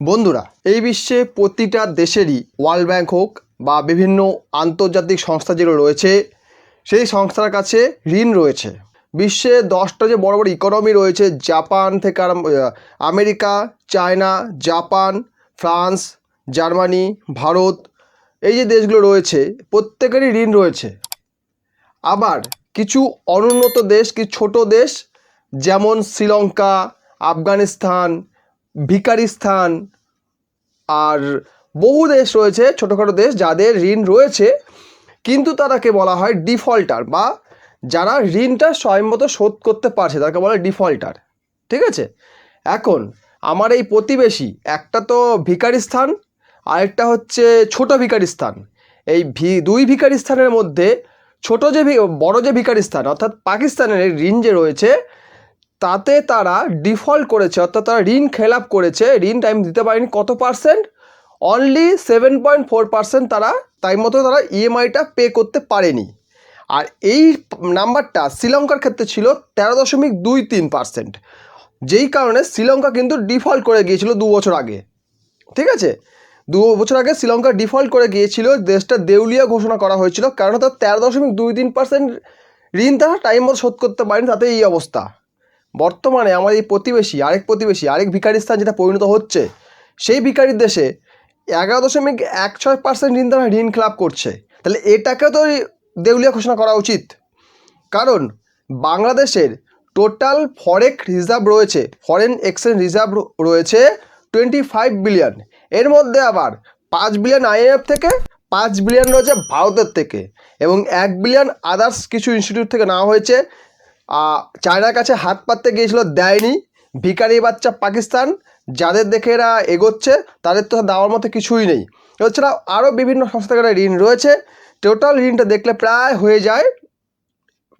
বন্ধুরা, এই বিশ্বে প্রতিটা দেশেরই ওয়ার্ল্ড ব্যাংক হোক বা বিভিন্ন আন্তর্জাতিক সংস্থা যেগুলো রয়েছে, সেই সংস্থার কাছে ঋণ রয়েছে। বিশ্বে দশটা যে বড় বড় ইকোনমি রয়েছে, জাপান থেকে America, China, Japan, France, Germany, Bharat, এই যে দেশগুলো রয়েছে, প্রত্যেকেরই ঋণ রয়েছে। আবার কিছু অনুন্নত দেশ, কিছু ছোট দেশ, যেমন শ্রীলঙ্কা, আফগানিস্তান ভিকারিস্তান আর বহু দেশ রয়েছে, ছোটোখাটো দেশ, যাদের ঋণ রয়েছে, কিন্তু তাদেরকে বলা হয় ডিফল্টার বা যারা ঋণটা স্বয়ংমতো শোধ করতে পারছে তাকে বলা হয় ডিফল্টার। ঠিক আছে? এখন, আমার এই প্রতিবেশী, একটা তো ভিকারিস্তান আরেকটা হচ্ছে ছোট ভিকারিস্তান এই ভি, দুই ভিকারিস্তানের মধ্যে ছোট যে বড় যে ভিকারিস্তান অর্থাৎ পাকিস্তানের ঋণ যে রয়েছে তাতে তারা ডিফল্ট করেছে, অর্থাৎ তারা ঋণ খেলাপ করেছে, ঋণ টাইম দিতে পারেনি, কত percent only seven point four percent তারা টাইম মতো তারা ইএমআইটা পে করতে পারেনি। আর এই নাম্বারটা শ্রীলঙ্কার ক্ষেত্রে ছিল তেরো দশমিক দুই তিন পার্সেন্ট যেই কারণে শ্রীলঙ্কা কিন্তু ডিফল্ট করে গিয়েছিল দু বছর আগে। ঠিক আছে? দু বছর আগে শ্রীলঙ্কা ডিফল্ট করে গিয়েছিল, দেশটা দেউলিয়া ঘোষণা করা হয়েছিল, কারণ তার তেরো দশমিক দুই তিন পার্সেন্ট ঋণ তারা টাইম মতো শোধ করতে পারেনি, তাতে এই অবস্থা। বর্তমানে এই প্রতিবেশী, আরেক প্রতিবেশী, আরেক ভিকারিস্তান যেটা পরিণত হচ্ছে, সেই ভিকারির দেশে এগারো দশমিক এক ছয় পার্সেন্ট ঋণ তারা ঋণ খেলাপ করছে। তাহলে এটাকেও তো দেউলিয়া ঘোষণা করা উচিত। কারণ বাংলাদেশের টোটাল ফরেক রিজার্ভ রয়েছে ফরেন এক্সচেঞ্জ রিজার্ভ রয়েছে টোয়েন্টি ফাইভ বিলিয়ন এর মধ্যে আবার পাঁচ বিলিয়ন আইএমএফ থেকে, পাঁচ বিলিয়ন রয়েছে ভারতের থেকে এবং এক বিলিয়ন আদার্স কিছু ইনস্টিটিউট থেকে নেওয়া হয়েছে চায়নার কাছে হাত পাততে গিয়েছিল, দেয়নি। ভিকারি বাচ্চা পাকিস্তান, যাদের দেখে এরা এগোচ্ছে, তাদের তো দেওয়ার মতো কিছুই নেই। এছাড়া আরও বিভিন্ন সংস্থা থেকে ঋণ রয়েছে। টোটাল ঋণটা দেখলে প্রায় হয়ে যায়,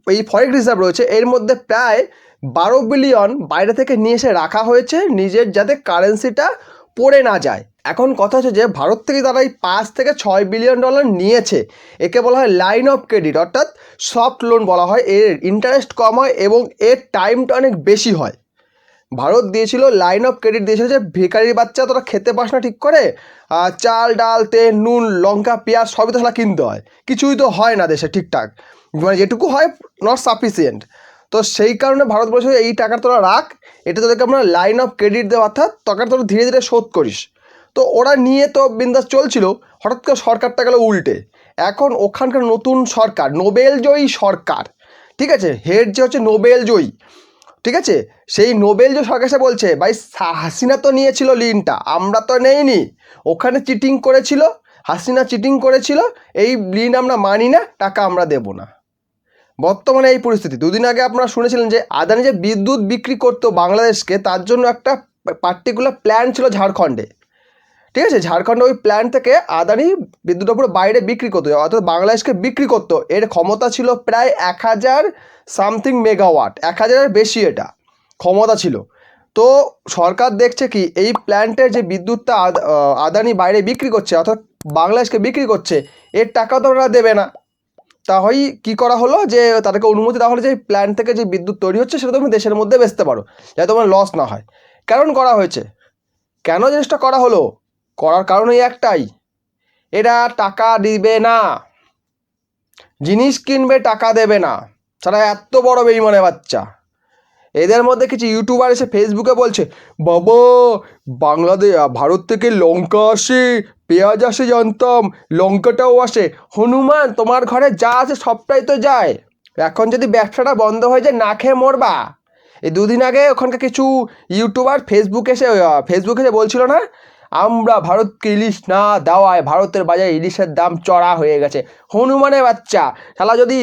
এই ফরেক রিজার্ভ রয়েছে। এর মধ্যে প্রায় বারো বিলিয়ন বাইরে থেকে নিয়ে এসে রাখা হয়েছে, নিজের যাতে কারেন্সিটা পড়ে না যায়। এখন কথা হচ্ছে যে, ভারত থেকে তারা এই পাঁচ থেকে ছয় বিলিয়ন ডলার নিয়েছে। একে বলা হয় লাইন অফ ক্রেডিট অর্থাৎ সফট লোন বলা হয়। এর ইন্টারেস্ট কম হয় এবং এর টাইমটা অনেক বেশি হয়। ভারত দিয়েছিল লাইন অফ ক্রেডিট দিয়েছিল যে, ভিখারির বাচ্চা তোরা খেতে পাস না ঠিক করে চাল, ডাল, তেল, নুন, লঙ্কা, পেঁয়াজ, সবই তো কিনতে হয়। কিছুই তো হয় না দেশে ঠিকঠাক। মানে যেটুকু হয় নট সাফিসিয়েন্ট তো সেই কারণে ভারত বলেছে এই টাকা তোরা রাখ এটা তোদেরকে আমরা লাইন অফ ক্রেডিট দেওয়া, অর্থাৎ টাকা তোরা ধীরে ধীরে শোধ করিস। তো ওরা নিয়ে তো বিন্দাস চলছিল, হঠাৎ করে সরকারটা গেল উল্টে। এখন ওখানকার নতুন সরকার নোবেল জয়ী সরকার, ঠিক আছে? হেড যে হচ্ছে নোবেল জয়ী ঠিক আছে? সেই নোবেল যে সরকার এসে বলছে, ভাই, সা- হাসিনা তো নিয়েছিল লিনটা আমরা তো নেইনি। ওখানে চিটিং করেছিল, হাসিনা চিটিং করেছিল, এই লিন আমরা মানি না টাকা আমরা দেব না। বর্তমানে এই পরিস্থিতি। দুদিন আগে আপনারা শুনেছিলেন যে আদানি যে বিদ্যুৎ বিক্রি করতো বাংলাদেশকে, তার জন্য একটা পার্টিকুলার প্ল্যান ছিল ঝাড়খণ্ডে। ঠিক আছে? ঝাড়খণ্ডে ওই প্ল্যান থেকে আদানি বিদ্যুৎ পুরো বাইরে বিক্রি করতো, অর্থাৎ বাংলাদেশকে বিক্রি করতো। এর ক্ষমতা ছিল প্রায় এক হাজার সামথিং মেগাওয়াট এক হাজারের বেশি এটা ক্ষমতা ছিল। তো সরকার দেখছে কি, এই প্ল্যান্টের যে বিদ্যুৎটা আদ- আদানি বাইরে বিক্রি করছে, অর্থাৎ বাংলাদেশকে বিক্রি করছে, এর টাকা তো ওরা দেবে না। তাহলেই কি করা হলো? যে তাদেরকে অনুমতি দেওয়া হলো যে প্ল্যান্ট থেকে যে বিদ্যুৎ তৈরি হচ্ছে সেটা তুমি দেশের মধ্যে বেচতে পারো, যাতে তোমার লস না হয়। কারণ করা হয়েছে। কেন জিনিসটা করা হলো? করার কারণ এই একটাই। এরা টাকা দিবে না। জিনিস কিনবে, টাকা দেবে না। তারা এত বড় বেইমানে বাচ্চা। এদের মধ্যে কিছু ইউটিউবার এসে ফেসবুকে বলছে, বাবা বাংলাদেশ ভারত থেকে লঙ্কা আসে, পেঁয়াজ আসে জানতাম, লঙ্কাটাও আসে। হনুমান, তোমার ঘরে যা আছে সবটাই তো যায়। এখন যদি ব্যবসাটা বন্ধ হয়ে যায়, না খেয়ে মরবা। এই দুদিন আগে ওখানকার কিছু ইউটিউবার ফেসবুকে এসে ফেসবুকে এসে বলছিল না, আমরা ভারতকে ইলিশ না দেওয়ায় ভারতের বাজারে ইলিশের দাম চড়া হয়ে গেছে। হনুমানের বাচ্চা, শালা যদি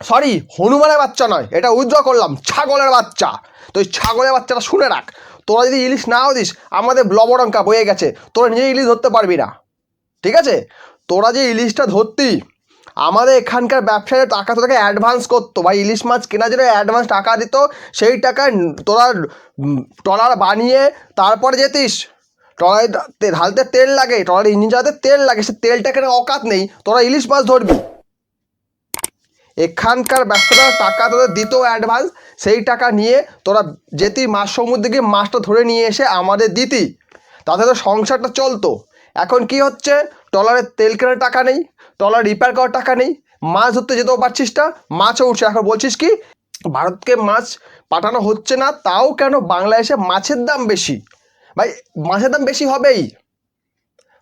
সরি হনুমানের বাচ্চা নয়, এটা উজ্জ্বল করলাম, ছাগলের বাচ্চা। তো ছাগলের বাচ্চাটা শুনে রাখ, তোরা যদি ইলিশ নাও দিস, আমাদের লবডঙ্কা বয়ে গেছে, তোরা নিজে ইলিশ ধরতে পারবি না। ঠিক আছে? তোরা যে ইলিশটা ধরতি, আমাদের এখানকার ব্যবসায়ীরা টাকা তোদেরকে অ্যাডভান্স করতো বা ইলিশ মাছ কেনার জন্য অ্যাডভান্স টাকা দিত, সেই টাকায় তোরা ট্রলার বানিয়ে তারপরে যেতিস। ট্রলারে ঢালতে তেল লাগে, ট্রলার ইঞ্জিন চালাতে তেল লাগে, সে তেলটা কেন অকাত নেই, তোরা ইলিশ মাছ ধরবি। এখানকার ব্যবসাটা টাকা তোদের দিত অ্যাডভান্স সেই টাকা নিয়ে তোরা যেতি মাছ সমুদ্রে গিয়ে মাছটা ধরে নিয়ে এসে আমাদের দিতি। তাতে তো সংসারটা চলতো। এখন কি হচ্ছে? ট্রলারের তেল কেনার টাকা নেই, ট্রলার রিপেয়ার করার টাকা নেই, মাছ ধরতে যেতেও পারছিস না, মাছও উঠছে। এখন বলছিস কি, ভারতকে মাছ পাঠানো হচ্ছে না, তাও কেন বাংলাদেশে মাছের দাম বেশি? ভাই, মাছের দাম বেশি হবেই।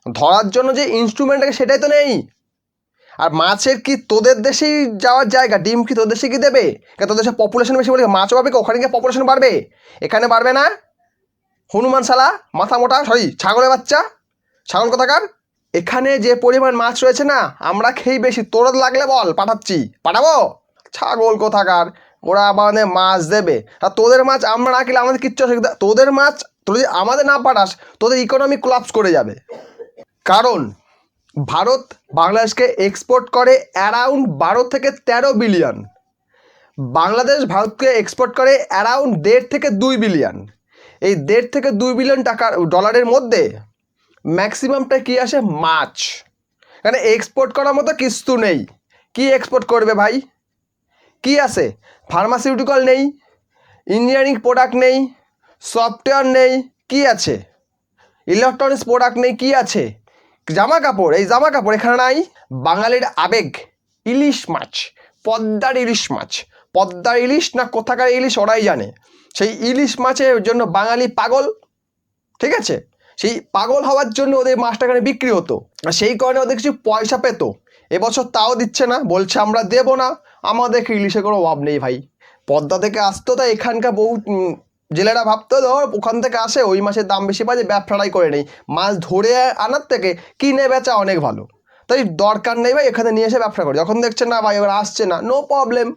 ধরার জন্য যে ইনস্ট্রুমেন্ট আছে সেটাই তো নেই। আর মাছের কি তোদের দেশেই যাওয়ার জায়গা? ডিম কি তোদের দেশে কি দেবে? কেন তোদের দেশে পপুলেশন বেশি বলে মাছও পাবে কি? ওখানে গিয়ে পপুলেশন বাড়বে? এখানে বাড়বে না? হনুমান শালা, মাথা মোটা, সরি, ছাগলের বাচ্চা, ছাগল কোথাকার? এখানে যে পরিমাণ মাছ রয়েছে না, আমরা খেয়ে বেশি। তোর লাগলে বল, পাঠাচ্ছি। পাঠাবো? ছাগল কোথাকার? ওরা আমাদের মাছ দেবে। আর তোদের মাছ আমরা না খেলে আমাদের কিচ্ছু অসুবিধা, তোদের মাছ, তোর যদি আমাদের না পাঠাস, তোদের ইকোনমি কোলাপস করে যাবে। কারণ ভারত বাংলাদেশকে এক্সপোর্ট করে অ্যারাউন্ড বারো থেকে তেরো বিলিয়ন বাংলাদেশ ভারতকে এক্সপোর্ট করে অ্যারাউন্ড দেড় থেকে দুই বিলিয়ন এই দেড় থেকে দুই বিলিয়ন টাকার ডলারের মধ্যে ম্যাক্সিমামটা কি আসে? মাছ। মানে এক্সপোর্ট করার মতো কিছু নেই। কি এক্সপোর্ট করবে ভাই? কি আছে? ফার্মাসিউটিক্যাল নেই ইঞ্জিনিয়ারিং প্রোডাক্ট নেই সফটওয়্যার নেই, কি আছে? ইলেকট্রনিক্স প্রোডাক্ট নেই, কি আছে? জামা কাপড় এই জামা কাপড় এখানে নাই। বাঙালির আবেগ, ইলিশ মাছ, পদ্মার ইলিশ মাছ। পদ্মার ইলিশ না কোথাকার ইলিশ ওরাই জানে। সেই ইলিশ মাছের জন্য বাঙালি পাগল, ঠিক আছে? সেই পাগল হওয়ার জন্য ওদের মাছটা এখানে বিক্রি হতো। সেই কারণে ওদের কিছু পয়সা পেত। এবছর তাও দিচ্ছে না, বলছে আমরা দেবো না। আমাদের ইলিশে কোনো অভাব নেই ভাই। পদ্মা থেকে আসতো তাই এখানকার বহু জেলেরা ভাবতো, ধর, ওখান থেকে আসে, ওই মাছের দাম বেশি পায়, যে ব্যবসাটাই করে নেই। মাছ ধরে আনার থেকে কিনে বেচা অনেক ভালো। তাই দরকার নেই ভাই, এখানে নিয়ে এসে ব্যবসা করে। যখন দেখছে না ভাই, এবার আসছে না নো প্রবলেম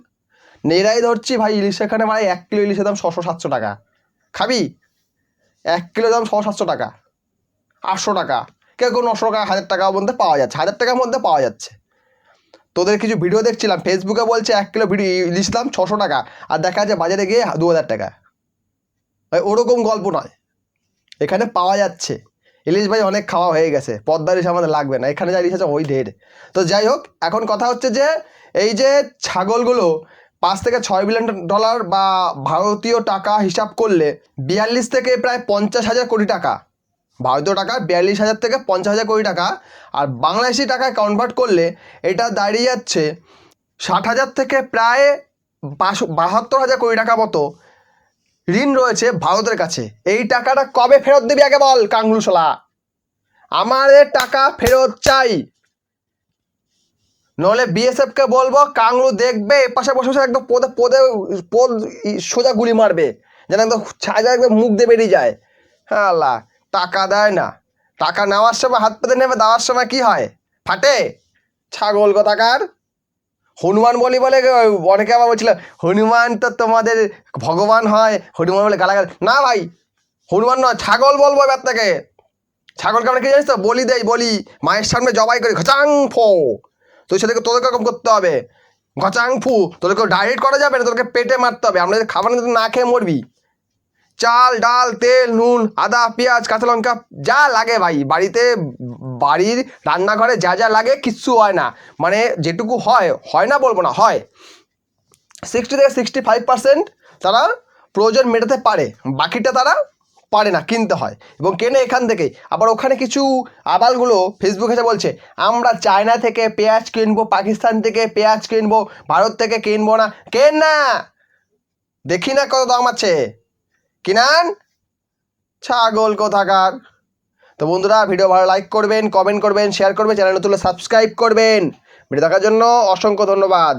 নেড়াই ধরছি, ভাই, ইলিশ এখানে ভাই, এক কিলো ইলিশের দাম ছশো সাতশো টাকা। খাবি? এক কিলো দাম ছশো সাতশো টাকা। আটশো টাকা। কেউ কেউ নশো টাকা, হাজার টাকার মধ্যে পাওয়া যাচ্ছে। হাজার টাকার মধ্যে পাওয়া যাচ্ছে। তোদের কিছু ভিডিও দেখছিলাম ফেসবুকে বলছে এক কিলো ভিডিও ইলিশ দাম ছশো টাকা। আর দেখা যাচ্ছে বাজারে গিয়ে দু হাজার টাকা। ভাই, ওরকম গল্প নয়। এখানে পাওয়া যাচ্ছে। ইলিশ ভাই অনেক খাওয়া হয়ে গেছে। পদ্মা ইলিশ আমাদের লাগবে না। এখানে যা ইলিশ আছে ওই ঢের। তো যাই হোক, এখন কথা হচ্ছে যে, এই যে ছাগলগুলো পাঁচ থেকে ছয় বিলিয়ন ডলার বা ভারতীয় টাকা হিসাব করলে বিয়াল্লিশ থেকে প্রায় পঞ্চাশ হাজার কোটি টাকা। ভারতীয় টাকা বিয়াল্লিশ হাজার থেকে পঞ্চাশ হাজার কোটি টাকা। আর বাংলাদেশি টাকায় কনভার্ট করলে এটা দাঁড়িয়ে যাচ্ছে ষাট হাজার থেকে প্রায় বাহাত্তর হাজার কোটি টাকা মতো। ঋণ রয়েছে ভারতের কাছে। এই টাকাটা কবে ফেরত দিবি আগে বল কাংলুশলা আমাদের টাকা ফেরত চাই। নলে বিএসএফ কে বলব কাংলু দেখবে পাশে বসে বসে একদম পদে পদে, পদ সোজা গুলি মারবে, যেন একদম ছাজা একদম মুখ দিয়ে বেরিয়ে যায়। হ্যাঁ আল্লাহ টাকা দেয় না। টাকা নেওয়ার সময় হাত পেতে নেবে, দেওয়ার সময় কি হয়? ফাটে? ছাগল কথাকার? হনুমান বলি বলে অনেকে আমার বলছিল, হনুমান তো তোমাদের ভগবান হয়। হনুমান বলে গালাগাল, না ভাই, হনুমান নয়, ছাগল বলব এবার তাকে। ছাগলকে আমরা কি জানিস তো, বলি দেয় বলি। মায়ের সামনে জবাই করি, ঘচাং ফো। তো সেটাকে তোদেরকে এরকম করতে হবে। ঘচাং ফু, তোদেরকে ডাইরেক্ট করা যাবে না, তোদেরকে পেটে মারতে হবে। আমরা যদি খাবার না খেয়ে মরবি চাল, ডাল, তেল, নুন, আদা, পেঁয়াজ, কাঁচা লঙ্কা, যা লাগে ভাই। বাড়িতে, বাড়ির রান্নাঘরে যা যা লাগে, কিচ্ছু হয় না। মানে যেটুকু হয় হয় না বলব না, হয়। সিক্সটি থেকে সিক্সটি ফাইভ পার্সেন্ট তারা প্রয়োজন মেটাতে পারে। বাকিটা তারা পারে না, কিনতে হয়। এবং কেনে এখান থেকে। আবার ওখানে কিছু আবালগুলো ফেসবুকে এসে বলছে, আমরা চায়না থেকে পেঁয়াজ কিনবো, পাকিস্তান থেকে পেঁয়াজ কিনবো, ভারত থেকে কিনবো না। কেন না? দেখি না কত দাম আছে। কিনান ছাগল কোথাকার? তো বন্ধুরা, ভিডিও ভালো লাইক করবেন কমেন্ট করবেন শেয়ার করবেন চ্যানেল নতুন সাবস্ক্রাইব করবেন। ভিডিও দেখার জন্য অসংখ্য ধন্যবাদ।